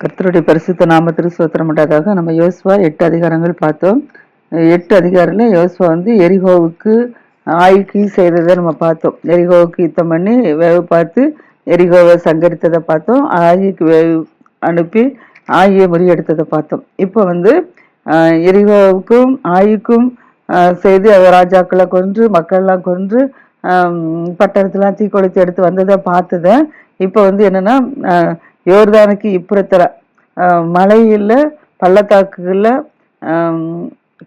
கர்த்தருடைய பரிசுத்த நாமத்திற்கு சோத்திரம் உண்டாதாக நம்ம யோசுவா எட்டு அதிகாரங்கள் பார்த்தோம். எட்டு அதிகாரத்தில் யோசுவா வந்து எரிகோவுக்கு ஆய்க்கு செய்ததை நம்ம பார்த்தோம். எரிகோவுக்கு யுத்தம் பண்ணி வேவு பார்த்து எரிகோவை சங்கரித்ததை பார்த்தோம். ஆயிக்கு வேவு அனுப்பி ஆயை முறியெடுத்ததை பார்த்தோம். இப்போ வந்து எரிகோவுக்கும் ஆயுக்கும் செய்து அவர் ராஜாக்களை கொன்று மக்கள்லாம் கொன்று ஆம், தீ தீக்கொளுத்தி எடுத்து வந்ததை பார்த்ததை இப்போ வந்து என்னன்னா யோர்தானுக்கு இப்புறத்துல மலையில் பள்ளத்தாக்குகளில்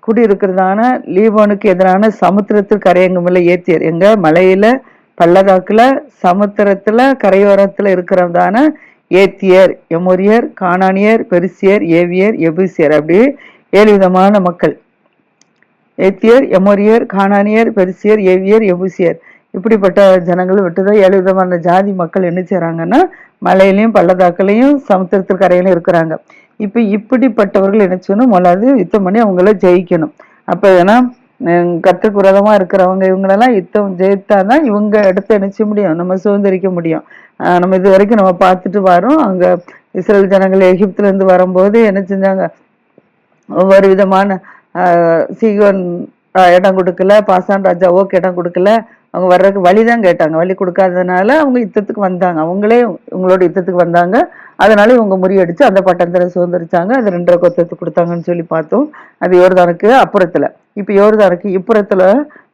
குடியிருக்கிறதான லீபோனுக்கு எதிரான சமுத்திரத்தில் கரையங்குமில்ல ஏத்தியர். எங்கள் மலையில் பள்ளத்தாக்கில் சமுத்திரத்தில் கரையோரத்தில் இருக்கிறதான ஏத்தியர். எமோரியர் காணானியர் பெருசியர் ஏவியர் எபுசியர். அப்படி ஏழு விதமான மக்கள். ஏத்தியர் எமோரியர் காணானியர் பெருசியர் ஏவியர் எபுசியர். இப்படிப்பட்ட ஜனங்களும் விட்டுதான் ஏழு விதமான ஜாதி மக்கள் என்ன செய்கிறாங்கன்னா மலையிலையும் பள்ளத்தாக்குலையும் சமுத்திரத்தில் கரையிலும் இருக்கிறாங்க. இப்போ இப்படிப்பட்டவர்கள் என்ன செய்யணும்? முதலாவது யுத்தம் பண்ணி அவங்கள ஜெயிக்கணும். அப்போ ஏன்னா கற்றுக்கு விரதமாக இருக்கிறவங்க இவங்களெல்லாம் யுத்தம் ஜெயித்தா தான் இவங்க இடத்த என்ன செய்ய முடியும்? நம்ம சுதந்திரிக்க முடியும். நம்ம இது வரைக்கும் நம்ம பார்த்துட்டு வரோம். அங்கே இஸ்ரேல் ஜனங்கள் எகிப்துலேருந்து வரும்போது என்ன செஞ்சாங்க? ஒவ்வொரு விதமான சீகன் இடம் கொடுக்கல. பாசான் ராஜா இடம் கொடுக்கல. அவங்க வர்றதுக்கு வழி தான் கேட்டாங்க. வழி கொடுக்காததுனால அவங்க யுத்தத்துக்கு வந்தாங்க. அவங்களே இவங்களோட யுத்தத்துக்கு வந்தாங்க. அதனால இவங்க முறியடிச்சு அந்த பட்டணத்துல சுதந்திரிச்சாங்க. அது ரெண்டரை கொத்தத்துக்கு கொடுத்தாங்கன்னு சொல்லி பார்த்தோம். அது யோர்தானுக்கு அப்புறத்துல. இப்போ யோர்தானுக்கு இப்புறத்துல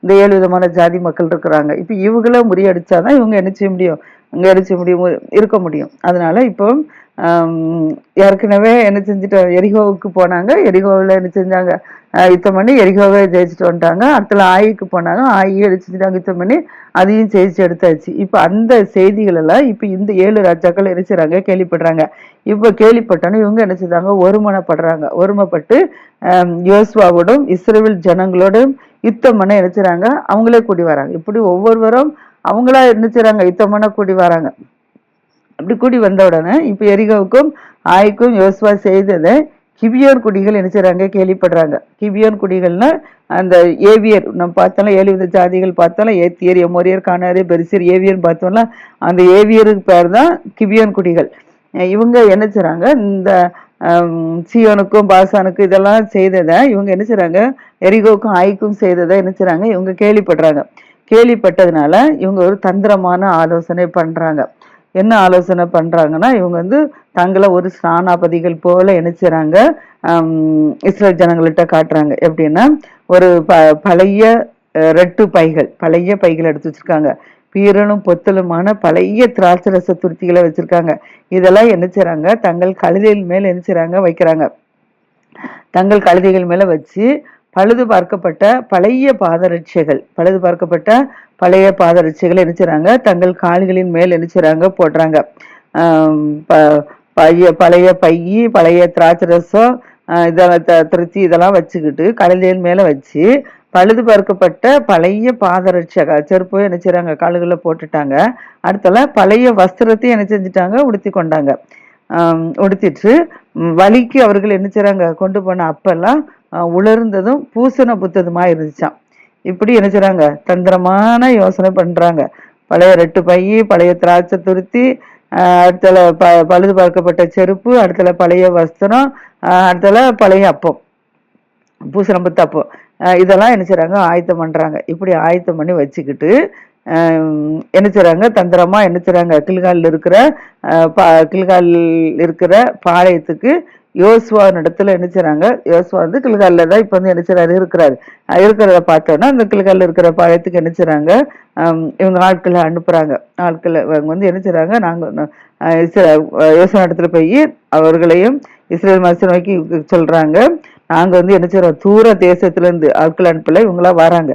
இந்த ஏழு விதமான ஜாதி மக்கள் இருக்கிறாங்க. இப்போ இவங்கள முறியடிச்சாதான் இவங்க என்ன செய்ய முடியும்? அங்கே என்ன செய்ய முடியும்? இருக்க முடியும். அதனால இப்போ ஏற்கனவே என்ன செஞ்சுட்டு எரிகோவுக்கு போனாங்க. எரிகோவில் என்ன செஞ்சாங்க? யுத்தம் பண்ணி எரிகோவை ஜெயிச்சுட்டு வந்துட்டாங்க. அடுத்துல ஆயிக்கு போனாங்க ஆயி அடிச்சுட்டாங்க யுத்தம் பண்ணி அதையும் ஜெயிச்சு எடுத்தாச்சு. இப்போ அந்த செய்திகள் எல்லாம் இப்போ இந்த ஏழு ராஜாக்கள் என்ன கேள்விப்படுறாங்க. இப்போ கேள்விப்பட்டோன்னு இவங்க என்ன செய்தாங்க ஒருமனப்படுறாங்க. ஒருமைப்பட்டு யோசுவாவோடும் இஸ்ரேல் ஜனங்களோடும் யுத்தம் பண்ண என்ன அவங்களே கூடி வராங்க. இப்படி ஒவ்வொருவரும் அவங்களா என்ன செய்றாங்க? யுத்தம் பண்ண கூடி வராங்க. அப்படி கூடி வந்த உடனே இப்போ எரிகாவுக்கும் ஆய்க்கும் யோசுவா செய்ததை கிவியோன் குடிகள் என்ன செய்கிறாங்க கேள்விப்படுறாங்க. கிவியோன் குடிகள்னா அந்த ஏவியர் நம்ம பார்த்தோம்ல ஏழு வித ஜாதிகள் பார்த்தோம்ல ஏத்தியர் எமோரியர் காணாரு பெருசியர் ஏவியர்னு பார்த்தோம்ல அந்த ஏவியருக்கு பேர் தான் கிபியோன் குடிகள். இவங்க என்ன செய்கிறாங்க இந்த சியோனுக்கும் பாசானுக்கும் இதெல்லாம் செய்ததை இவங்க என்ன செய்கிறாங்க எரிகோக்கும் ஆய்க்கும் செய்ததை என்ன செய்கிறாங்க இவங்க கேள்விப்படுறாங்க. கேள்விப்பட்டதுனால இவங்க ஒரு தந்திரமான ஆலோசனை பண்ணுறாங்க என்ன ஆலோசனை பண்ணுறாங்கன்னா இவங்க வந்து தங்களை ஒரு ஸ்நானாபதிகள் போல என்ன இஸ்ரேல் ஜனங்கள்கிட்ட காட்டுறாங்க. எப்படின்னா ஒரு ப பழைய ரெட்டு பைகள் பழைய பைகள் எடுத்து வச்சுருக்காங்க. பீரனும் பொத்தலுமான பழைய திராட்சை ரச துருத்திகளை வச்சுருக்காங்க. இதெல்லாம் என்ன செய்கிறாங்க தங்கள் கழுதையின் மேலே என்ன செய்கிறாங்க வைக்கிறாங்க. தங்கள் கழுதைகள் மேலே வச்சு பழுது பார்க்கப்பட்ட பழைய பாதரட்சைகள் பழுது பார்க்கப்பட்ட பழைய பாதரட்சைகளை என்ன தங்கள் கால்களின் மேல் என்ன போடுறாங்க. பழைய ப- பைய பழைய பையி பழைய திராட்சை ரசம் இதெல்லாம் த- திருச்சி இதெல்லாம் வச்சுக்கிட்டு கழுதையின் மேல வச்சு பழுது பார்க்கப்பட்ட பழைய பாதரட்சை செருப்பு என்ன செய்கிறாங்க கால்களில் போட்டுட்டாங்க. அடுத்தல பழைய வஸ்திரத்தையும் என்ன செஞ்சுட்டாங்க? உடுத்தி கொண்டாங்க. உடுத்திட்டு வழிக்கு வலிக்கு அவர்கள் என்ன செய்கிறாங்க கொண்டு போன அப்பெல்லாம் உலர்ந்ததும் பூசண புத்ததுமாக இருந்துச்சாம். இப்படி என்ன செய்கிறாங்க தந்திரமான யோசனை பண்ணுறாங்க பழைய ரெட்டு பையி பழைய திராட்சை துருத்தி அடுத்தல ப பழுது பார்க்கப்பட்ட செருப்பு அடுத்தல பழைய வஸ்திரம் அடுத்தல பழைய அப்பம் பூசணம்பத்து அப்பம். இதெல்லாம் என்ன செய்கிறாங்க ஆயத்தம் பண்ணுறாங்க இப்படி ஆயத்தம் பண்ணி வச்சுக்கிட்டு என்ன செய்கிறாங்க தந்திரமாக என்ன செய்கிறாங்க கில்காலில் இருக்கிற பா- கில்காலில் இருக்கிற பாளையத்துக்கு யோசுவா இடத்துல என்ன செய்றாங்க? யோசுவா வந்து கில்காலில் தான் இப்போ வந்து என்ன செய்றாரு? இருக்கிறாரு. இருக்கிறத பார்த்தோன்னா அந்த கில்காலில் இருக்கிற பாளையத்துக்கு என்ன செய்றாங்க? இவங்க ஆட்களை அனுப்புறாங்க. ஆட்களை இவங்க வந்து என்ன செய்றாங்க? நாங்க யோசனை இடத்துல போய் அவர்களையும் இஸ்ரேல் மனசை நோக்கி சொல்றாங்க. நாங்கள் வந்து என்ன செய்கிறோம் தூர தேசத்துல இருந்து ஆட்கள் அனுப்பல இவங்களா வராங்க.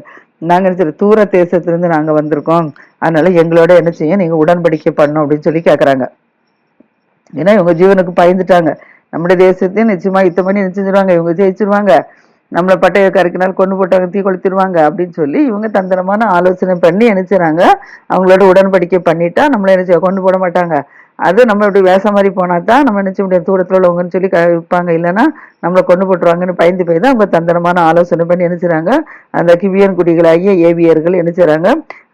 நாங்கள் என்ன செய்றோம்? தூர தேசத்துல இருந்து வந்திருக்கோம். அதனால எங்களோட என்ன செய்ய நீங்கள் உடன்படிக்கை பண்ணணும் அப்படின்னு சொல்லி கேட்குறாங்க ஏன்னா இவங்க ஜீவனுக்கு பயந்துட்டாங்க. நம்முடைய தேசத்தையும் நிச்சயமா யுத்தம் பண்ணி என்ன இவங்க ஜெயிச்சிருவாங்க. நம்மளை பட்டைய கருக்கினால் கொண்டு போட்டாங்க தீ கொளுத்திடுவாங்க அப்படின்னு சொல்லி இவங்க தந்திரமான ஆலோசனை பண்ணி என்ன அவங்களோட உடன்படிக்கை பண்ணிட்டா நம்மள என்ன செய்ய கொண்டு போட மாட்டாங்க. அது நம்ம இப்படி வேஷம் மாதிரி போனா தான் நம்ம நினைச்ச முடியாது தூரத்துல உள்ளவங்கன்னு சொல்லி க- இல்லைன்னா நம்மளை கொண்டு போட்டுருவாங்கன்னு பயந்து போய் தான் அவங்க தந்திரமான ஆலோசனை பண்ணி என்ன அந்த கிவியன் குடிகளாகிய ஏவியர்கள் நினைச்சுறாங்க செய்றாங்க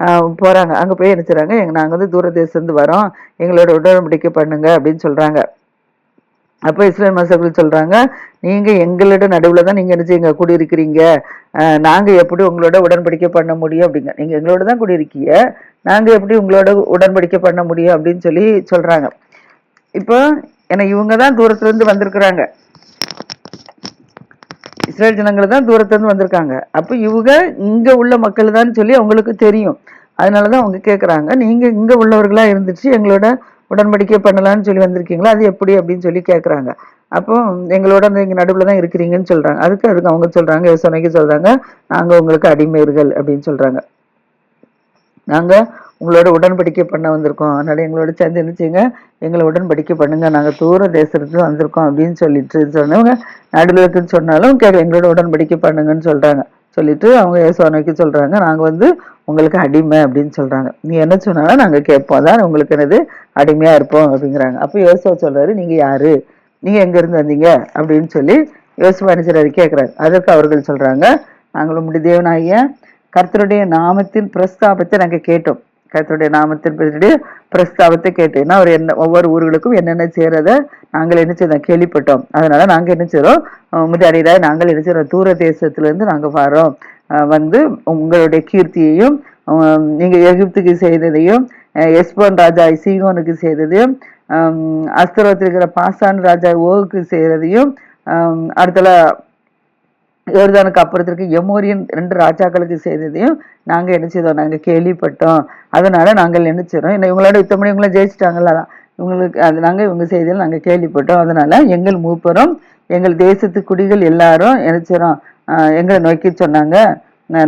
ஆஹ் போறாங்க. அங்க போய் என்ன செய்றாங்க எங்க நாங்க வந்து தூர தேசம் வரோம். எங்களோட உடன்படிக்கை பண்ணுங்க அப்படின்னு சொல்றாங்க. அப்போ இஸ்ரேல் மசகுல் சொல்கிறாங்க நீங்கள் எங்களோட நடுவில் தான் நீங்கள் என்ன செய்யுங்க குடியிருக்கிறீங்க. நாங்கள் எப்படி உங்களோட உடன்படிக்கை பண்ண முடியும் அப்படிங்க நீங்கள் எங்களோட தான் குடியிருக்கீங்க நாங்கள் எப்படி உங்களோட உடன்படிக்கை பண்ண முடியும் அப்படின்னு சொல்லி சொல்கிறாங்க இப்போ ஏன்னா இவங்க தான் தூரத்துலேருந்து வந்திருக்கிறாங்க. இஸ்ரேல் ஜனங்கள் தான் தூரத்துலேருந்து வந்திருக்காங்க. அப்போ இவங்க இங்கே உள்ள மக்கள் தான் சொல்லி அவங்களுக்கு தெரியும். அதனால தான் அவங்க கேட்குறாங்க நீங்கள் இங்கே உள்ளவர்களாக இருந்துச்சு எங்களோட உடன்படிக்கை பண்ணலான்னு சொல்லி வந்திருக்கீங்களா? அது எப்படி அப்படின்னு சொல்லி கேட்குறாங்க அப்போ எங்களோட நீங்க நடுவில் தான் இருக்கிறீங்கன்னு சொல்கிறாங்க அதுக்கு அதுக்கு அவங்க சொல்கிறாங்க யோசனைக்கு சொல்கிறாங்க நாங்கள் உங்களுக்கு அடிமையர்கள் அப்படின்னு சொல்கிறாங்க நாங்கள் உங்களோட உடன்படிக்கை பண்ண வந்திருக்கோம். அதனால் எங்களோட சேர்ந்து என்ன எங்களை உடன்படிக்கை பண்ணுங்கள் நாங்கள் தூர தேசத்துக்கு வந்திருக்கோம் அப்படின்னு சொல்லிட்டு சொன்னவங்க நடுவில் இருக்குன்னு சொன்னாலும் கே எங்களோட உடன்படிக்கை பண்ணுங்கன்னு சொல்கிறாங்க சொல்லிட்டு அவங்க யோசனைக்கு சொல்கிறாங்க நாங்கள் வந்து உங்களுக்கு அடிமை அப்படின்னு சொல்கிறாங்க நீ என்ன சொன்னாலும் நாங்கள் கேட்போம். தான் உங்களுக்கு என்னது? அடிமையாக இருப்போம் அப்படிங்கிறாங்க. அப்போ யோசுவா சொல்கிறாரு நீங்கள் யாரு? நீங்கள் எங்கேருந்து வந்தீங்க? அப்படின்னு சொல்லி யோசுவா நினைச்சாரு கேட்குறாரு அதற்கு அவர்கள் சொல்கிறாங்க நாங்கள் உம்முடைய தேவனாகிய கர்த்தருடைய நாமத்தின் பிரஸ்தாபத்தை நாங்கள் கேட்டோம். கர்த்தருடைய நாமத்தின் பிரஸ்தாபத்தை கேட்டோம். அவர் என்ன ஒவ்வொரு ஊர்களுக்கும் என்னென்ன செய்கிறத நாங்கள் என்ன செய்தோம்? கேள்விப்பட்டோம். அதனால நாங்கள் என்ன செய்றோம்? முதாடியில நாங்கள் என்ன செய்கிறோம் தூர தேசத்துலேருந்து நாங்கள் வரோம் வந்து உங்களுடைய கீர்த்தியையும் நீங்கள் எகிப்துக்கு செய்ததையும் எஸ்போன் ராஜா சீகோனுக்கு செய்ததையும் அஸ்தரத்தில் இருக்கிற பாசான் ராஜா ஓவுக்கு செய்கிறதையும் அஹ் அடுத்தல யோர்தானுக்கு அப்புறத்திற்கு எமோரியன் ரெண்டு ராஜாக்களுக்கு செய்ததையும் நாங்கள் என்ன செய்தோம்? கேள்விப்பட்டோம். அதனால நாங்கள் என்ன செய்றோம்? இவங்களோட யுத்தம் பண்ணி இவங்கள ஜெயிச்சிட்டாங்களா? இவங்களுக்கு அது நாங்கள் இவங்க செய்தியில் நாங்கள் கேள்விப்பட்டோம். அதனால எங்கள் மூப்பரும் எங்கள் தேசத்து குடிகள் எல்லாரும் என்ன எங்களை நோக்கி சொன்னாங்க.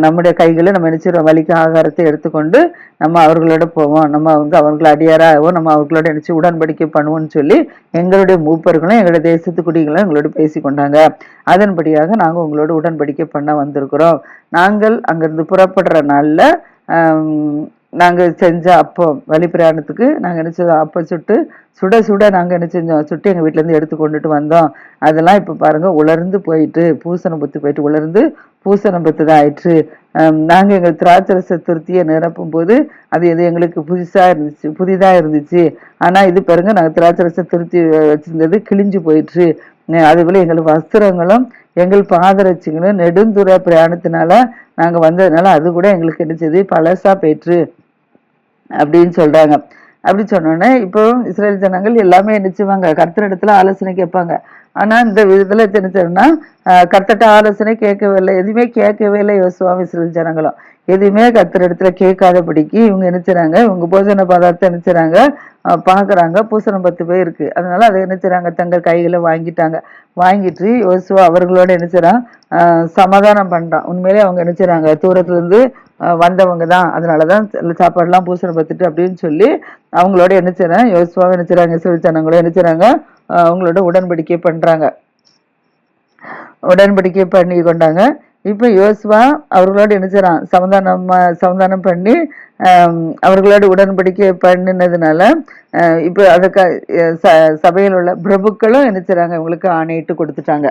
நம்முடைய கைகளை நம்ம என்ன வலிக்கு ஆகாரத்தை எடுத்துக்கொண்டு நம்ம அவர்களோட போவோம். நம்ம வந்து அவர்களை அடியாராகவும் நம்ம அவர்களோட நினைச்சு உடன்படிக்கை பண்ணுவோம்னு சொல்லி எங்களுடைய மூப்பர்களும் எங்களுடைய தேசத்து குடிகளும் எங்களோட பேசி கொண்டாங்க. அதன்படியாக நாங்கள் உங்களோட உடன்படிக்கை பண்ண வந்திருக்கிறோம். நாங்கள் அங்கிருந்து புறப்படுற நாளில் நாங்கள் செஞ்ச அப்பம் வழி நாங்கள் என்ன செஞ்சோம்? அப்பம் சுட்டு சுட சுட நாங்கள் என்ன செஞ்சோம்? சுட்டு எங்கள் வீட்டிலேருந்து எடுத்து கொண்டுட்டு வந்தோம். அதெல்லாம் இப்போ பாருங்கள் உலர்ந்து போயிட்டு பூசணம் பத்து போயிட்டு உலர்ந்து பூசணம் பத்து தான் ஆயிற்று. நாங்கள் எங்கள் எங்க திராட்சரச நிரப்பும் போது அது எது எங்களுக்கு புதுசாக இருந்துச்சு புதிதாக இருந்துச்சு. ஆனால் இது பாருங்கள் நாங்கள் திராட்சரச திருத்தி வச்சுருந்தது கிழிஞ்சு போயிட்டு அதுபோல எங்கள் வஸ்திரங்களும் எங்கள் பாதரட்சிகளும் நெடுந்துர பிரயாணத்தினால நாங்க வந்ததுனால அது கூட எங்களுக்கு கிடைச்சது பழசா போயிற்று அப்படின்னு சொல்றாங்க. அப்படி சொன்னோன்னே இப்போ இஸ்ரேல் ஜனங்கள் எல்லாமே நினைச்சுவாங்க செய்வாங்க? இடத்துல ஆலோசனை கேட்பாங்க. ஆனால் இந்த விதத்தில் என்ன கர்த்தட்ட ஆலோசனை கேட்கவே இல்லை எதுவுமே கேட்கவே இல்லை சுவாமி இஸ்ரேல் ஜனங்களும். எதுவுமே கத்துற இடத்துல கேட்காதபடிக்கு இவங்க என்ன இவங்க போஜன பதார்த்தம் என்ன பார்க்குறாங்க பூசணம் பத்து பேர் இருக்கு. அதனால அதை என்ன தங்கள் கைகளை வாங்கிட்டாங்க. வாங்கிட்டு யோசுவா அவர்களோட என்ன சமாதானம் பண்ணுறான் உண்மையிலே அவங்க என்ன தூரத்துலேருந்து வந்தவங்க தான் அதனால தான் சாப்பாடுலாம் பூசணம் பார்த்துட்டு அப்படின்னு சொல்லி அவங்களோட என்ன செய்றாங்க யோசுவாவை என்ன செய்கிறாங்க இஸ்ரேல் ஜனங்களும் என்ன செய்கிறாங்க அவங்களோட உடன்படிக்கை பண்ணுறாங்க உடன்படிக்கை பண்ணி கொண்டாங்க. இப்போ யோசுவா அவர்களோட என்ன செய்கிறான் சமதானம் சமதானம் பண்ணி அவர்களோட உடன்படிக்கை பண்ணினதுனால இப்போ அதுக்கு ச- சபையில் உள்ள பிரபுக்களும் என்ன செய்கிறாங்க இவங்களுக்கு ஆணையிட்டு கொடுத்துட்டாங்க.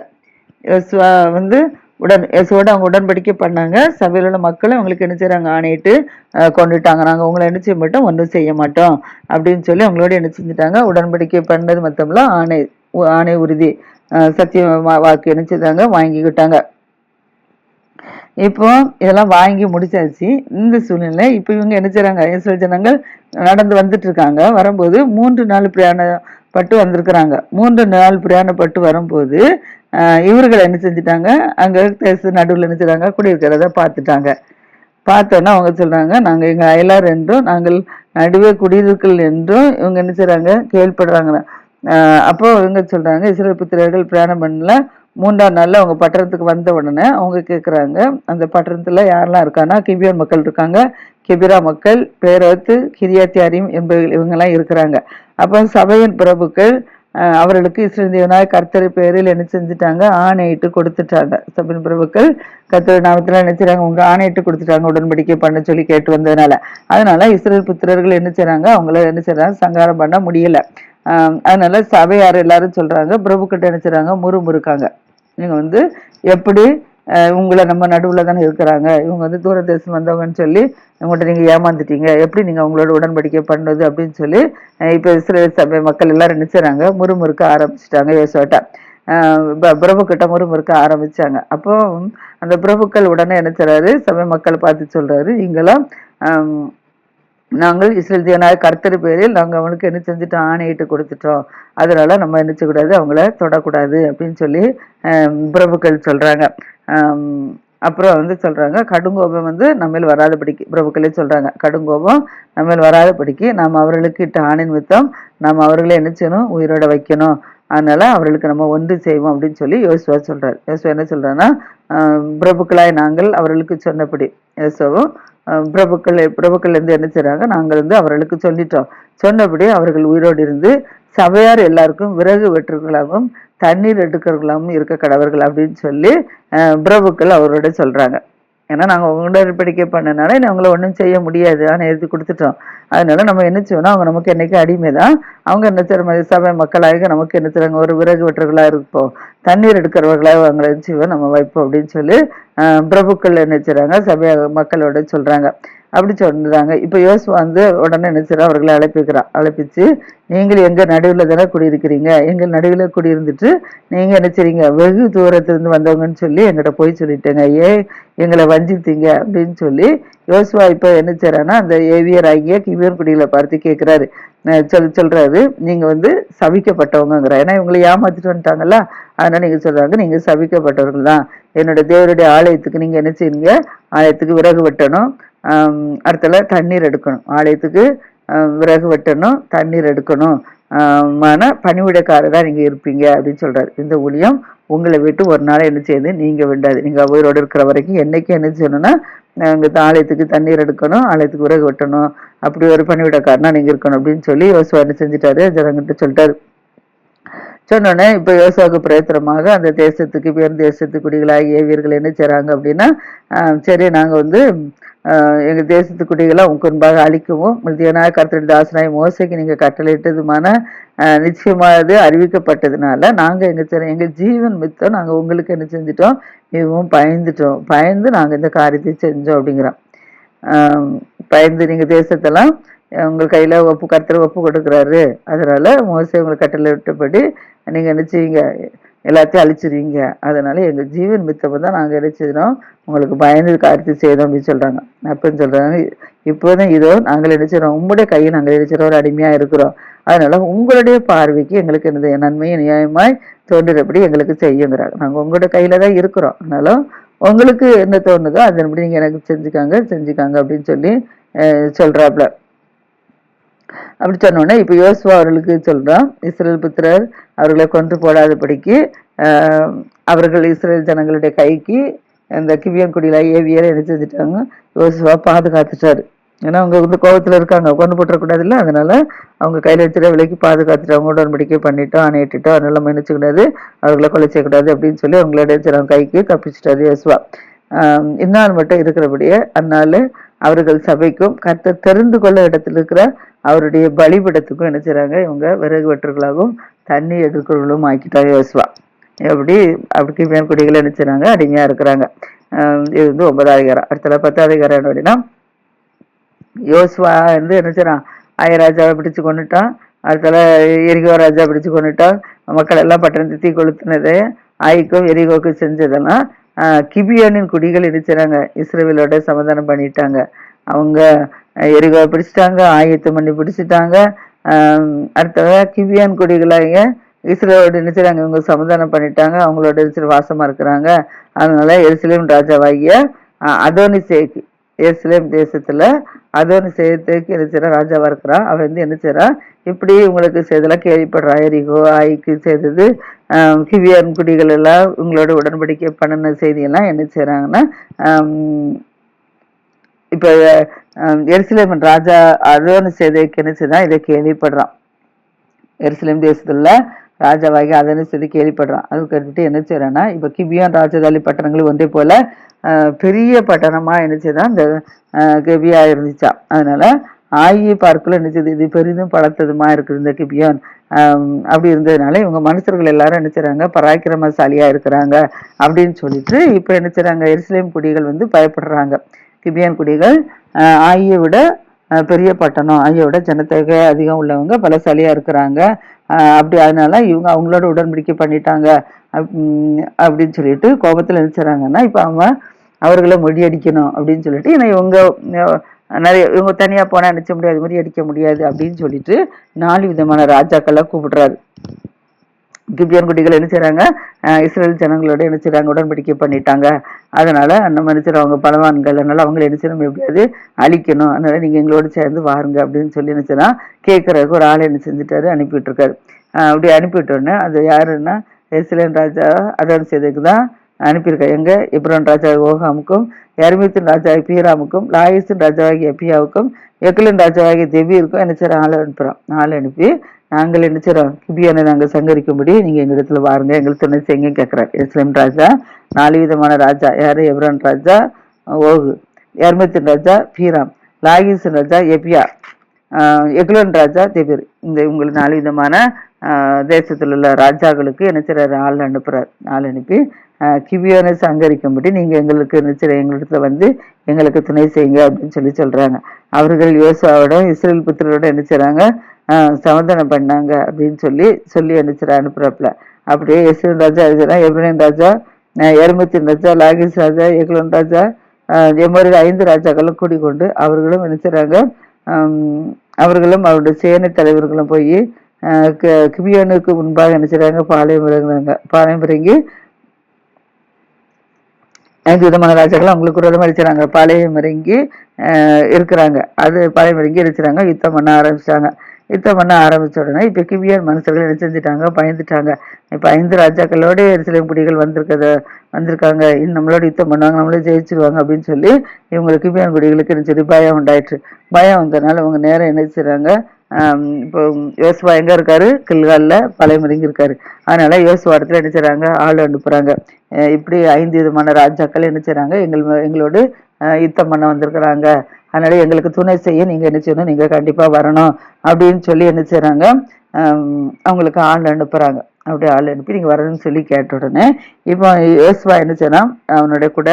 யோசுவா வந்து உடன் யேசுவோட அவங்க உடன்படிக்கை பண்ணாங்க. சபையில் உள்ள மக்களும் அவங்களுக்கு என்ன செய்கிறாங்க ஆணையிட்டு கொண்டுட்டாங்க. நாங்கள் உங்களை என்ன செய்ய மாட்டோம் ஒன்றும் செய்ய மாட்டோம். அப்படின்னு சொல்லி அவங்களோட என்ன செஞ்சுட்டாங்க? உடன்படிக்கை பண்ணது மொத்தம்ல ஆணை உ- ஆணை உறுதி சத்திய வாக்கு என்ன செய்தாங்க? வாங்கிக்கிட்டாங்க இப்போ இதெல்லாம் வாங்கி முடிச்சாச்சு. இந்த சூழ்நிலை இப்போ இவங்க என்ன செய்றாங்க? இஸ்ரேல் ஜனங்கள் நடந்து வந்துட்டு இருக்காங்க. வரும்போது மூன்று நாள் பட்டு வந்திருக்கிறாங்க. மூன்று நாள் பிரயாணப்பட்டு வரும்போது இவர்கள் என்ன செஞ்சுட்டாங்க? அங்கே தேச நடுவில் என்ன செய்கிறாங்க குடியிருக்கிறத பார்த்துட்டாங்க. பார்த்தோன்னா அவங்க சொல்கிறாங்க நாங்கள் எங்கள் அயலார் என்றும் நாங்கள் நடுவே குடியிருக்கல் என்றும் இவங்க என்ன செய்கிறாங்க கேள்விப்படுறாங்க. அப்போ இவங்க சொல்கிறாங்க இஸ்ரேல் புத்திரர்கள் பிரயாணம் பண்ணல. மூன்றாம் நாளில் அவங்க பட்டணத்துக்கு வந்த உடனே அவங்க கேட்குறாங்க அந்த பட்டணத்தில் யாரெல்லாம் இருக்கான்னா கிபியோன் மக்கள் இருக்காங்க. கிபிரா மக்கள் பேரத்து கிரியாத்தியாரியம் என்பவர்கள் இவங்கெல்லாம் இருக்கிறாங்க. அப்போ சபையின் பிரபுக்கள் அவர்களுக்கு இஸ்ரேல் கர்த்தரை கர்த்தர் பேரில் என்ன செஞ்சுட்டாங்க? ஆணையிட்டு கொடுத்துட்டாங்க. சபையின் பிரபுக்கள் கர்த்தர் நாமத்தில் நினைச்சாங்க உங்க ஆணையிட்டு கொடுத்துட்டாங்க உடன்படிக்கை பண்ண சொல்லி கேட்டு வந்ததுனால. அதனால இஸ்ரேல் புத்திரர்கள் என்ன செய்றாங்க? அவங்கள என்ன செய்றாங்க? சங்காரம் பண்ண முடியல. அதனால சபையார் எல்லாரும் சொல்றாங்க பிரபுக்கிட்ட என்ன முறுமுறுக்காங்க. நீங்க வந்து எப்படி உங்களை நம்ம நடுவில் தானே இருக்கிறாங்க. இவங்க வந்து தூர தேசம் வந்தவங்கன்னு சொல்லி இவங்கள்ட்ட நீங்கள் ஏமாந்துட்டீங்க. எப்படி நீங்கள் அவங்களோட உடன்படிக்கை பண்ணுது அப்படின்னு சொல்லி இப்போ இப்ப இஸ்ரேல் சபை மக்கள் எல்லாரும் நினைச்சாங்க முறுமுறுக்க ஆரம்பிச்சிட்டாங்க யோசுவாட்ட. பிரபுக்கிட்ட முறுமுறுக்க ஆரம்பிச்சாங்க. அப்போ அந்த பிரபுக்கள் உடனே என்ன சபை மக்கள் பார்த்து சொல்கிறாரு நீங்களாம் நாங்கள் இஸ்ரேல் தேவனாய கர்த்தர் பேரில் நாங்கள் அவனுக்கு என்ன செஞ்சுட்டோம்? ஆணையிட்டு கொடுத்துட்டோம். அதனால நம்ம என்ன செய்யக்கூடாது அவங்கள தொடக்கூடாது. அப்படின்னு சொல்லி பிரபுக்கள் சொல்கிறாங்க அப்புறம் வந்து சொல்கிறாங்க கடுங்கோபம் வந்து நம்மேல் வராதபடிக்கு பிரபுக்களே சொல்கிறாங்க கடுங்கோபம் நம்மேல் வராதபடிக்கு நாம் அவர்களுக்கு இட்ட ஆணை நாம் அவர்களை என்ன செய்யணும்? உயிரோட வைக்கணும். அதனால் அவர்களுக்கு நம்ம ஒன்று செய்வோம் அப்படின்னு சொல்லி யோசுவா சொல்கிறார் யோசுவா என்ன சொல்கிறான்னா பிரபுக்களாய் நாங்கள் அவர்களுக்கு சொன்னபடி. யோசுவும் பிரபுக்கள் பிரபுக்கள் இருந்து என்ன செய்கிறாங்க நாங்கள் வந்து அவர்களுக்கு சொல்லிட்டோம். சொன்னபடி அவர்கள் உயிரோடு இருந்து சபையார் எல்லாருக்கும் விறகு வெற்றுகளாகவும் தண்ணீர் எடுக்கிறவர்களாகவும் இருக்க கடவர்கள் அப்படின்னு சொல்லி பிரபுக்கள் அவரோட சொல்கிறாங்க ஏன்னா நாங்கள் உடன்படிக்கை பண்ணனால இனி அவங்கள ஒன்றும் செய்ய முடியாது. ஆனால் எழுதி கொடுத்துட்டோம். அதனால நம்ம என்ன செய்யணும்? அவங்க நமக்கு என்னைக்கு அடிமை தான்? அவங்க என்ன செய்யற சபை மக்களாக நமக்கு என்ன செய்றாங்க? ஒரு விறகு வெட்டுறவர்களாக இருப்போம். தண்ணீர் எடுக்கிறவர்களாக அவங்கள செய்வோம்? நம்ம வைப்போம் அப்படின்னு சொல்லி பிரபுக்கள் என்ன செய்கிறாங்க சபை மக்களோட சொல்கிறாங்க அப்படி சொன்னாங்க இப்போ யோசு வந்து உடனே என்ன அவர்களை அழைப்பிக்கிறான் அழைப்பிச்சு நீங்கள் எங்கள் நடுவில் தானே குடியிருக்கிறீங்க? எங்கள் நடுவில் குடியிருந்துட்டு நீங்கள் என்ன செய்றீங்க? வெகு தூரத்துலேருந்து வந்தவங்கன்னு சொல்லி எங்கிட்ட போய் சொல்லிட்டேங்க. ஏன் எங்களை வஞ்சித்தீங்க. அப்படின்னு சொல்லி யோசுவா இப்போ என்ன செய்கிறான்னா அந்த ஏவியர் ஆகிய கிவியர் குடியில் பார்த்து கேட்குறாரு சொல் சொல்கிறாரு நீங்கள் வந்து சவிக்கப்பட்டவங்கிற ஏன்னா இவங்களை ஏமாத்திட்டு வந்துட்டாங்கல்ல? அதனால நீங்கள் சொல்கிறாங்க நீங்கள் சவிக்கப்பட்டவர்கள் தான். என்னோட தேவருடைய ஆலயத்துக்கு நீங்கள் என்ன செய்யுங்க ஆலயத்துக்கு விறகு வெட்டணும். அடுத்தல தண்ணீர் எடுக்கணும். ஆலயத்துக்கு விறகு வெட்டணும் தண்ணீர் எடுக்கணும். மான பணிவிடைக்காரராக நீங்கள் இருப்பீங்க அப்படின்னு சொல்கிறார் இந்த ஊழியம் உங்களை விட்டு ஒரு நாள் என்ன செய்யுது? நீங்கள் விடாது. நீங்கள் உயிரோட இருக்கிற வரைக்கும் என்றைக்கு என்ன செய்யணும்னா நாங்கள் ஆலயத்துக்கு தண்ணீர் எடுக்கணும் ஆலயத்துக்கு விறகு வெட்டணும். அப்படி ஒரு பணிவிடைக்காரனா நீங்கள் இருக்கணும் அப்படின்னு சொல்லி யோசுவா என்ன செஞ்சுட்டாரு? ஜனங்கிட்ட சொல்லிட்டாரு. சொன்னோன்னே இப்போ யோசாவுக்கு பிரயத்தனமாக அந்த தேசத்துக்கு பேர் தேசத்து குடிகளாகி ஏவியர்கள் என்ன செய்கிறாங்க அப்படின்னா சரி நாங்கள் வந்து எங்கள் தேசத்து குடிகளை உங்க முன்பாக அழிக்கவும் மிருதியனாய கர்த்தருடைய தாசனாய் மோசைக்கு நீங்கள் கட்டளையிட்டதுமான நிச்சயமாக அது அறிவிக்கப்பட்டதுனால நாங்கள் எங்கள் எங்கள் ஜீவன் மித்தம் நாங்கள் உங்களுக்கு என்ன செஞ்சிட்டோம் மிகவும் பயந்துட்டோம். பயந்து நாங்கள் இந்த காரியத்தை செஞ்சோம் அப்படிங்கிறோம் பயந்து நீங்கள் தேசத்தெல்லாம் உங்கள் கையில் ஒப்பு கர்த்தர் ஒப்பு கொடுக்குறாரு. அதனால மோசை உங்களுக்கு கட்டளை விட்டபடி நீங்கள் என்ன செய்வீங்க எல்லாத்தையும் அழிச்சிருவீங்க அதனால எங்க ஜீவன் மித்தம் தான் நாங்க என்ன உங்களுக்கு பயந்து காரியத்தை செய்தோம் அப்படின்னு சொல்றாங்க. அப்படின்னு சொல்றாங்க இப்போதான் இதோ நாங்கள் நினைச்சிடறோம் உங்களுடைய கையை நாங்கள் என்ன ஒரு அடிமையா இருக்கிறோம். அதனால உங்களுடைய பார்வைக்கு எங்களுக்கு என்னது? நன்மையை நியாயமாய் தோன்றுறபடி எங்களுக்கு செய்யுங்கிறாங்க. நாங்கள் உங்களோட கையில தான் இருக்கிறோம். அதனால உங்களுக்கு என்ன தோணுதோ அதன்படி நீங்க எனக்கு செஞ்சுக்காங்க செஞ்சுக்காங்க அப்படின்னு சொல்லி சொல்கிறாப்புல சொல்றாப்ல அப்படி சொன்னோடனே இப்போ யோசுவா அவர்களுக்கு சொல்கிறான் இஸ்ரேல் புத்திரர் அவர்களை கொன்று போடாதபடிக்கு அவர்கள் இஸ்ரேல் ஜனங்களுடைய கைக்கு அந்த கிவியங்குடியில் ஏவியர் என்ன செஞ்சுட்டாங்க யோசுவா பாதுகாத்துட்டாரு. ஏன்னா அவங்க வந்து கோபத்தில் இருக்காங்க கொண்டு போட்டுறக்கூடாதுல்ல அதனால அவங்க கையில் வச்சிருக்க விலைக்கு பாதுகாத்துட்டு அவங்க உடன்படிக்கை பண்ணிட்டோம் அணையிட்டுட்டோம் அதனால மன்னிச்சுக்கூடாது அவர்களை கொலை செய்யக்கூடாது அப்படின்னு சொல்லி அவங்களோட அவங்க கைக்கு தப்பிச்சிட்டாரு யோசுவா. ஆஹ் இந்நாள் மட்டும் இருக்கிறபடியே அதனால அவர்கள் சபைக்கும் கர்த்தர் தெரிந்து கொள்ள இடத்துல இருக்கிற அவருடைய பலிபடத்துக்கும் என்ன செய்றாங்க? இவங்க விறகு வெட்டுறவர்களாகவும் தண்ணி எடுக்கிறவர்களும் ஆக்கிட்டாங்க யோசுவா. எப்படி அப்படி மேற்குடிகள் என்ன செய்றாங்க? அடிமையா இருக்கிறாங்க. இது வந்து ஒன்பதாவது அதிகாரம். அடுத்தல பத்தாவது அதிகாரம் என்ன அப்படின்னா யோசுவா வந்து என்ன செய்றான்? ஆயராஜாவை பிடிச்சு கொண்டுட்டான் அடுத்தல எரிகோ ராஜா பிடிச்சு கொண்டுட்டான் மக்கள் எல்லாம் பட்டணத்தை தீ கொளுத்துனது. ஆய்க்கும் எரிகோக்கும் செஞ்சதெல்லாம் கிபியானின் குடிகள் என்ன இஸ்ரேவேலோட சமாதானம் பண்ணிட்டாங்க. அவங்க எரிகோ பிடிச்சிட்டாங்க ஆயத்தை பண்ணி பிடிச்சிட்டாங்க. ஆஹ் கிபியான் குடிகளாக இஸ்ரேலோட என்ன இவங்க சமாதானம் பண்ணிட்டாங்க. அவங்களோட இஸ்ரேல் வாசமாக இருக்கிறாங்க. அதனால எருசலேம் ராஜாவாகிய அதோனி அதோனிசேக்கு எருசலேம் தேசத்தில் அதோனி செய்யறதுக்கு என்ன செய்கிறான் ராஜாவாக இருக்கிறான் அவன் வந்து என்ன செய்கிறான் இப்படி உங்களுக்கு செய்தெல்லாம் கேள்விப்படுறான் எரிகோ ஆய்க்கு செய்தது கிவியன் குடிகள் எல்லாம் உங்களோட உடன்படிக்கை பண்ணின செய்தியெல்லாம் என்ன செய்கிறாங்கன்னா இப்போ எருசலேமன் ராஜா அதோனி செய்ததுக்கு என்ன செய்தான்? இதை கேள்விப்படுறான். எருசலேம் தேசத்தில் ராஜாவாகி அதனை செய்து கேள்விப்படுறான். அது கேட்டுட்டு என்ன செய்யறான்னா இப்போ கிபியான் ராஜதாளி பட்டணங்கள் ஒன்றே போல பெரிய பட்டணமாக என்ன செய்தான்? இந்த ஆஹ் கெபியா அதனால் அதனால ஆகிய பார்க்கல நினைச்சது இது பெரிதும் பலத்ததுமா இருக்குது இந்த கிபியோன். அப்படி இருந்ததுனால இவங்க மனுஷர்கள் எல்லாரும் நினைச்சாங்க பராக்கிரமசாலியா இருக்கிறாங்க அப்படின்னு சொல்லிட்டு இப்போ என்ன எருசலேம் குடிகள் வந்து பயப்படுறாங்க. கிபியான் குடிகள் ஆயியை விட பெரிய பட்டணம். ஐயோட ஜனத்தொகை அதிகம் உள்ளவங்க பலசாலியாக இருக்கிறாங்க. அப்படி அதனால இவங்க அவங்களோட உடன்படிக்கை பண்ணிட்டாங்க. அப்படின்னு சொல்லிட்டு கோபத்தில் நினைச்சாங்கன்னா இப்போ அவங்க அவர்களை மொழியடிக்கணும் அப்படின்னு சொல்லிட்டு ஏன்னா இவங்க நிறைய இவங்க தனியாக போனால் நினச்ச முடியாது மாதிரி அடிக்க முடியாது அப்படின்னு சொல்லிட்டு நாலு விதமான ராஜாக்கள்லாம் கூப்பிடுறாரு. கிபியான் குடிகள் என்ன செய்கிறாங்க இஸ்ரேல் ஜனங்களோட என்ன செய்கிறாங்க உடன்படிக்கை பண்ணிட்டாங்க. அதனால் நம்ம என்ன அவங்க பலவான்கள். அதனால் அவங்கள என்ன செய்யணும் எப்படியாவது அழிக்கணும். அதனால் நீங்கள் எங்களோட சேர்ந்து வாருங்க அப்படின்னு சொல்லி நினச்சினா கேட்குறதுக்கு ஒரு ஆளை என்ன செஞ்சுட்டாரு அனுப்பிட்டுருக்காரு அப்படி அனுப்பிட்டோன்னே அது யாருன்னா இஸ்ரேல் ராஜா அதான் செய்ததுக்கு தான் அனுப்பியிருக்காரு எங்க? இப்ரான் ராஜா ஓஹாமுக்கும் எர்மித்தின் ராஜா பீராமுக்கும் லாயிஸின் ராஜாவாகிய எப்பியாவுக்கும் எக்கலின் ராஜாவாகிய தெபீருக்கும் என்ன செய்யறோம் ஆள் அனுப்புறோம். ஆள் அனுப்பி நாங்கள் என்ன செய்கிறோம் கிபியானை நாங்கள் சங்கரிக்கும்படி நீங்க எங்கள் இடத்துல வாருங்க. எங்களுக்கு துணை செய்யுங்க கேட்கிறார் இஸ்லாம் ராஜா நாலு விதமான ராஜா. யாரு? எப்ரான் ராஜா ஓகு. எர்மத்தின் ராஜா பீராம். லாகிசின் ராஜா எபியா. ஆஹ் எக்லோன் ராஜா தெபிர். இந்த உங்களுக்கு நாலு விதமான தேசத்தில் உள்ள ராஜாக்களுக்கு என்ன செய்றாரு? ஆள் அனுப்புறார். ஆள் அனுப்பி கிவியோனை கிபியோனை சங்கரிக்கும்படி நீங்கள் எங்களுக்கு என்ன எங்களிடத்துல வந்து எங்களுக்கு துணை செய்யுங்க அப்படின்னு சொல்லி சொல்கிறாங்க அவர்கள் யோசுவாவோட இஸ்ரேல் புத்திரோட என்ன செய்றாங்க? சமாதானம் பண்ணாங்க அப்படின்னு சொல்லி சொல்லி அனுப்பிச்சுற அனுப்புறாப்புல. அப்படியே இஸ்ரேல் ராஜா இருக்கிறான் எப்ரேன் ராஜா எருமத்தின் ராஜா லாகிஸ் ராஜா எக்லோன் ராஜா இதே மாதிரி ஐந்து ராஜாக்களும் கூடிக்கொண்டு அவர்களும் என்ன அவர்களும் அவருடைய சேனை தலைவர்களும் போய் கிபியோனுக்கு முன்பாக என்ன பாளையம் இறங்குறாங்க. பாளையம் இறங்கி ஐந்து விதமான ராஜாக்கள் அவங்களுக்கு விரோதமா அடிச்சாங்க பாளையம் இறங்கி இருக்கிறாங்க. அது பழைய இறங்கி அடிச்சாங்க யுத்தம் பண்ண ஆரம்பிச்சிட்டாங்க. யுத்தம் பண்ண ஆரம்பிச்ச உடனே இப்போ கிபியான் மனுஷர்கள் என்ன செஞ்சுட்டாங்க? பயந்துட்டாங்க. இப்போ ஐந்து ராஜாக்களோட எருசலேம் குடிகள் வந்திருக்கத வந்திருக்காங்க. இன்னும் நம்மளோட யுத்தம் பண்ணுவாங்க நம்மளே ஜெயிச்சிருவாங்க அப்படின்னு சொல்லி இவங்களுக்கு கிபியான் குடிகளுக்கு என்ன பயம் உண்டாயிற்று. பயம் வந்ததுனால அவங்க நேரம் என்ன செய்கிறாங்க இப்போ யோசுவா எங்க இருக்காரு? கில்கால்ல பழையமுறைங்க இருக்காரு. அதனால யோசுவா இடத்துல என்ன செய்றாங்க? ஆள் அனுப்புறாங்க. இப்படி ஐந்து விதமான ராஜாக்கள் என்ன செய்றாங்க? எங்கள் எங்களோடு யுத்தம் பண்ண வந்திருக்கிறாங்க. அதனால எங்களுக்கு துணை செய்ய நீங்க என்ன செய்யணும்? நீங்க கண்டிப்பா வரணும். அப்படின்னு சொல்லி என்ன செய்றாங்க? அவங்களுக்கு ஆள் அனுப்புறாங்க. அப்படி ஆள் அனுப்பி நீங்க வரணும்னு சொல்லி கேட்ட உடனே இப்போ யோசுவா என்ன செய்யறான் அவனுடைய கூட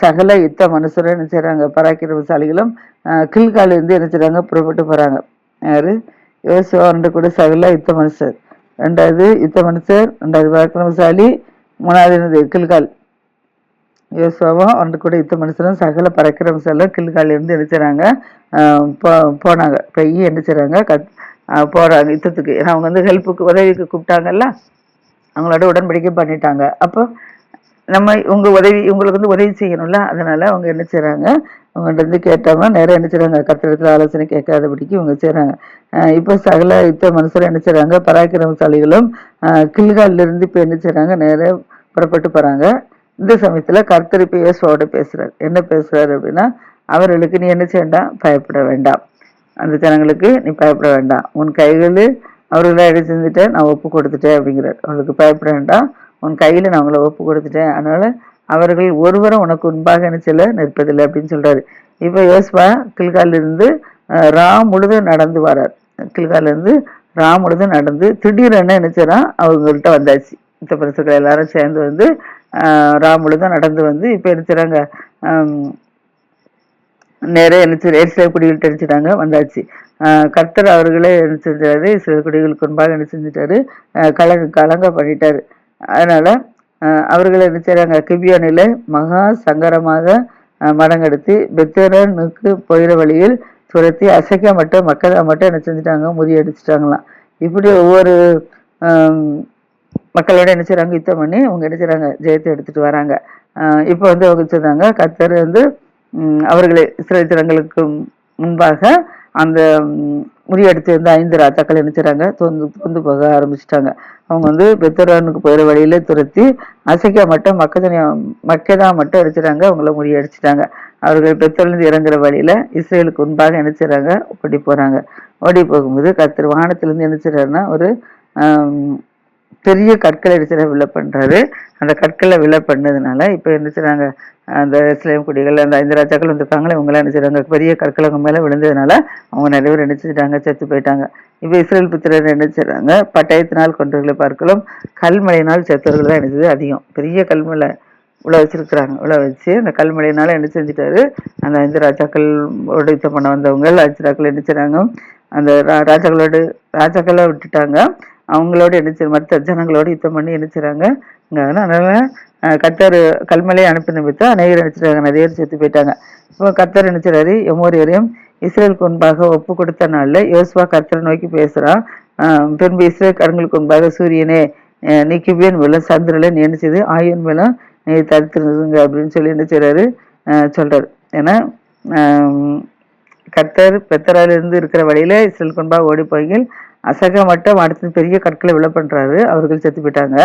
சகல யுத்த மனுஷரும் என்ன செய்றாங்க? பராக்கிரமசாலிகளும் அஹ், இருந்து என்ன செய்றாங்க? புறப்பட்டு போறாங்க. யார்? யோசுவா ரெண்டு கூட சகல யுத்த மனுஷர். ரெண்டாவது யுத்த மனுஷர் ரெண்டாவது பராக்கிரமசாலி மூணாவது கில்கால். யோசுவாவும் அவனுக்கு கூட யுத்த மனுஷரும் சகல பராக்கிரமசாலும் கில்கால் இருந்து என்ன போ- போனாங்க. போய் என்ன செய்கிறாங்க கத் போகிறாங்க யுத்தத்துக்கு. ஏன்னா அவங்க வந்து ஹெல்ப்புக்கு உதவிக்கு கூப்பிட்டாங்கல்ல? அவங்களோட உடன்படிக்கை பண்ணிட்டாங்க. அப்போ நம்ம உங்கள் உதவி உங்களுக்கு வந்து உதவி செய்யணும்ல அதனால் அவங்க என்ன செய்கிறாங்க அவங்கள்ட்ட இருந்து கேட்டாங்க நேரம் என்ன செய்கிறாங்க கத்திரத்தில் ஆலோசனை கேட்காதபடிக்கு இவங்க செய்கிறாங்க இப்போ சகல யுத்த மனுஷரும் என்ன செய்கிறாங்க பராக்கிரமசாலிகளும் ஆஹ் இருந்து இப்போ என்ன செய்கிறாங்க நேராக புறப்பட்டு போகிறாங்க இந்த சமயத்தில் கர்த்தர் இப்போ இயேசுவோட பேசுகிறார் என்ன பேசுகிறார் அப்படின்னா அவர்களுக்கு நீ என்ன செய்ய வேண்டாம் பயப்பட வேண்டாம். அந்த ஜனங்களுக்கு நீ பயப்பட வேண்டாம். உன் கைகள் அவர்களை அடி செஞ்சுட்டேன் நான் ஒப்பு கொடுத்துட்டேன் அப்படிங்கிறார். அவங்களுக்கு பயப்பட வேண்டாம். உன் கையில் நான் அவங்கள ஒப்பு கொடுத்துட்டேன். அதனால் அவர்கள் ஒருவரும் உனக்கு முன்பாக என்ன நிற்பதில்லை அப்படின்னு சொல்கிறாரு இப்போ யோசுவா கில்காலிருந்து ராம் முழுதும் நடந்து வரார். கில்காலிருந்து ராம் முழுதும் நடந்து திடீரென என்ன அவங்கள்ட்ட வந்தாச்சு. இந்த பிரசுகள் எல்லாரும் சேர்ந்து வந்து ராம் முழுதும் நடந்து வந்து இப்போ என்ன செய்றாங்க நினைச்சு நேரே குடிகள் நினைச்சிட்டாங்க வந்தாச்சு. கர்த்தர் அவர்களே என்ன செஞ்சாரு சில குடிகளுக்கு முன்பாக என்ன செஞ்சிட்டாரு கலங்க கலங்க பண்ணிட்டாரு. அதனால் அவர்கள் என்ன செய்கிறாங்க கிபியோனில மகா சங்கரமாக மடங்கெடுத்து பெத்தரனுக்கு போயிற வழியில் துரத்தி அசைக்க மட்டும் மக்களை மட்டும் என்ன செஞ்சுட்டாங்க? முறியடிச்சிட்டாங்களாம் இப்படி ஒவ்வொரு மக்களோட என்ன செய்கிறாங்க யுத்தம் பண்ணி அவங்க என்ன செய்கிறாங்க ஜெயத்தை எடுத்துகிட்டு வராங்க. இப்போ வந்து அவங்க சொன்னாங்க கர்த்தர் வந்து அவர்களை இஸ்ரேல் முன்பாக அந்த முறியடித்து இருந்த ஐந்து ராஜாக்கள் என்ன செய்றாங்க? தொந்து தோந்து போக ஆரம்பிச்சிட்டாங்க. அவங்க வந்து பெத்தரானுக்கு போயிற வழியில துரத்தி அசைக்கா மட்டும் மக்கதனியா மக்கதா மட்டும் அடிச்சிட்டாங்க அவங்கள முறியடிச்சிட்டாங்க. அவர்கள் பெத்தரிலிருந்து இறங்குற வழியில இஸ்ரேலுக்கு முன்பாக என்ன ஓடி போறாங்க. ஓடி போகும்போது கத்திர வானத்திலேருந்து என்ன செய்றாருன்னா ஒரு பெரிய கற்களை எடுத்து விழ பண்ணுறாரு அந்த கற்களை விழ பண்ணதுனால இப்போ என்ன செய்றாங்க அந்த இஸ்லாம் குடிகள் அந்த ஐந்து ராஜாக்கள் வந்திருக்காங்களே இவங்களாம் என்ன செய்கிறாங்க பெரிய கற்கள் அவங்க மேலே விழுந்ததுனால அவங்க நிறைய பேர் என்ன செத்து போயிட்டாங்க. இப்போ இஸ்ரேல் புத்திரர் என்ன செய்கிறாங்க பட்டயத்தினால் கொன்றவர்களை பார்க்கலாம் கல்மழையினால் செத்தவர்கள் தான் என்ன அதிகம். பெரிய கல்மலை உள்ள வச்சிருக்கிறாங்க. உள்ள வச்சு அந்த கல்மழையினால என்ன செஞ்சுட்டாரு? அந்த ஐந்து ராஜாக்கள் யுத்தம் பண்ண வந்தவங்க ராஜாக்கள் என்ன செய்கிறாங்க அந்த ரா- ராஜாக்களோட ராஜாக்களை விட்டுட்டாங்க. அவங்களோட என்ன மற்ற ஜனங்களோட யுத்தம் பண்ணி என்ன அதனால கத்தர் கர்த்தர் கல்மலையை அனுப்பி நிமித்த அநேகர் நினைச்சிருக்காங்க நிறைய பேர் செத்து போயிட்டாங்க. இப்போ கர்த்தர் நினைச்சிடாரு எமோரியரையும் இஸ்ரேலுக்கு முன்பாக ஒப்பு கொடுத்த நாளில் யோசுவா கர்த்தரை நோக்கி பேசுகிறான் பின்பு இஸ்ரேல் கரங்களுக்கு முன்பாக சூரியனே நீ கிபியன் மேலும் சந்திரல நீ என்ன செய்து ஆயன் மேலும் நீ தடுத்துருங்க அப்படின்னு சொல்லி என்ன செய்கிறாரு சொல்கிறார் சொல்றாரு. ஏன்னா கர்த்தர் பெத்தராலிருந்து இருக்கிற வழியில இஸ்ரேல் கொன்பாக ஓடி போய் அசக மட்டும் அடுத்து பெரிய கற்களை விழ பண்றாரு. அவர்கள் செத்து போயிட்டாங்க.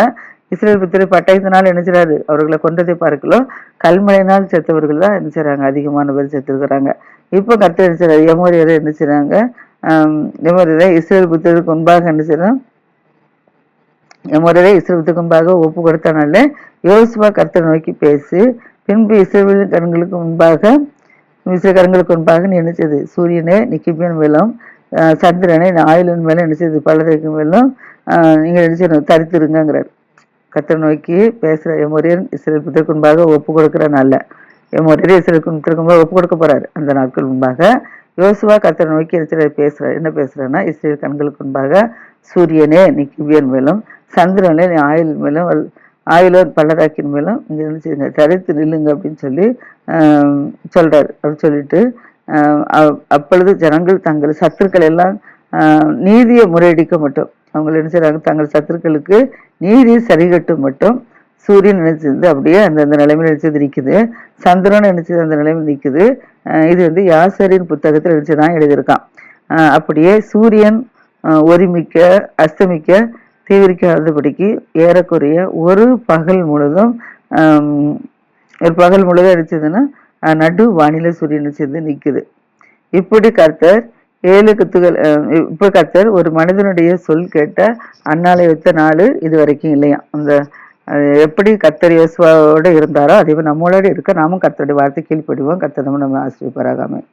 இஸ்ரேல் புத்திர பட்டயத்தினால் என்ன செய்றாரு அவர்களை கொண்டதை பார்க்கலாம் கல்மழையினால் செத்தவர்கள் தான் என்ன அதிகமான பேர் செத்துருக்குறாங்க. இப்போ கர்த்தர் என்ன எமோரியரை என்ன செய்றாங்க எமோரியரை இஸ்ரேல் புத்திரருக்கு முன்பாக என்ன எமோரியரை இஸ்ரேல் இஸ்ரேலுக்கு முன்பாக ஒப்பு கொடுத்தனால யோசுவா கருத்தை நோக்கி பேசி. பின்பு இஸ்ரேல் கண்களுக்கு முன்பாக இஸ்ரேல் கண்களுக்கு முன்பாக நினைச்சது சூரியனே நிக்கிபியன் மேலும் சந்திரனே ஆயுளின் மேலும் என்ன செய்து பலரைக்கு மேலும் நீங்கள் என்ன செய்யணும்? தரித்திருங்கிறார் கர்த்தரை நோக்கி பேசுகிற எமோரியன் இஸ்ரேல் புத்திற்கு முன்பாக ஒப்பு கொடுக்குற நல்ல எமோரியர் இஸ்ரேல் புத்திற்கு முன்பாக ஒப்பு கொடுக்க போகிறார் அந்த நாட்கள் முன்பாக யோசுவா கத்தரை நோக்கி இஸ்ரேல் பேசுகிறார் என்ன பேசுகிறேன்னா இஸ்ரேல் கண்களுக்கு முன்பாக சூரியனே நீ கிவியன் மேலும் சந்திரனே நீ ஆயுள் மேலும் ஆயுளோர் பள்ளதாக்கின் மேலும் இங்கே என்ன செய்யுங்க? தரித்து நில்லுங்க அப்படின்னு சொல்லி சொல்கிறார் அப்படின்னு சொல்லிட்டு அப்பொழுது ஜனங்கள் தங்கள் சத்துருக்கள் எல்லாம் நீதியை முறையடிக்க மட்டும். அவங்க என்ன செய்றாங்க? தங்கள் சத்துருக்களுக்கு நீதி சரிகட்டும் மட்டும் சூரியன் நினைச்சது அப்படியே அந்தந்த அந்த நிலைமையில நினைச்சது நிற்குது சந்திரன் நினைச்சது அந்த நிலைமையில் நிற்குது இது வந்து யாசரின் புத்தகத்தில் நினைச்சுதான் எழுதியிருக்கான். அப்படியே சூரியன் ஒருமிக்க அஸ்தமிக்க தீவிரிக்காதபடிக்கு ஏறக்குறைய ஒரு பகல் முழுதும் ஒரு பகல் முழுதும் அடிச்சதுன்னா நடு வானிலை சூரியனை சேர்ந்து நிற்குது இப்படி கர்த்தர் ஏழு குத்துகள் இப்போ இப்ப கர்த்தர் ஒரு மனிதனுடைய சொல் கேட்ட அந்நாளை வைத்த நாள் இது வரைக்கும் இல்லையா? அந்த எப்படி கர்த்தர் இயேசுவோட இருந்தாரோ அதே மாதிரி நம்மளோட இருக்க நாமும் கர்த்தருடைய வார்த்தை கீழ்ப்படுவோம். கர்த்தர் நம்ம நம்ம ஆசிரியப்பராகாமல்